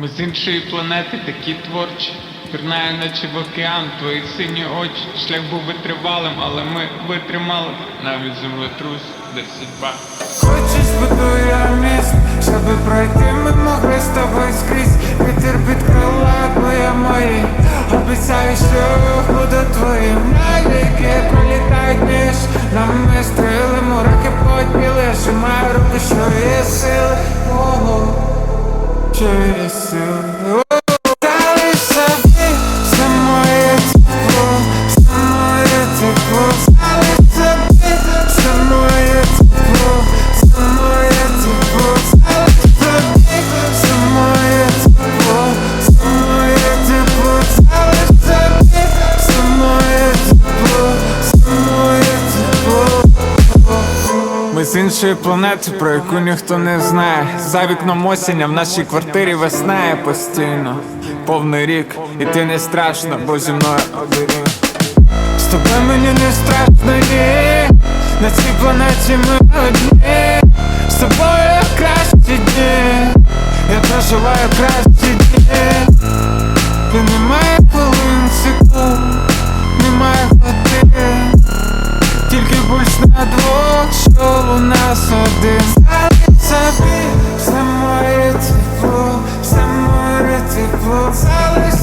Ми з іншої планети такі творчі. Пірнаю наче в океан, твої сині очі. Шлях був витривалим, але ми витримали. Навіть землетрус, де судьба. Хочеш збудую я міст, щоби пройти ми могли з тобою скрізь Вітер під крила твоє мої Обіцяю, що буду твоїм Навіки пролітають між нами стріли Мураки подбіли, Сжимаю руки, що є сили Ого, що сили з іншої планети, про яку ніхто не знає. За вікном осіння в нашій квартирі веснає постійно. Повний рік, і ти не страшно, бо зі мною оберіг. З тобою мені не страшно, ні. На цій планеті ми одні. З тобою кращі дні. Я проживаю кращі дні. Ти немає хвилин Бог, що у нас один Залиш собі все моє тепло, все моє тепло, залиш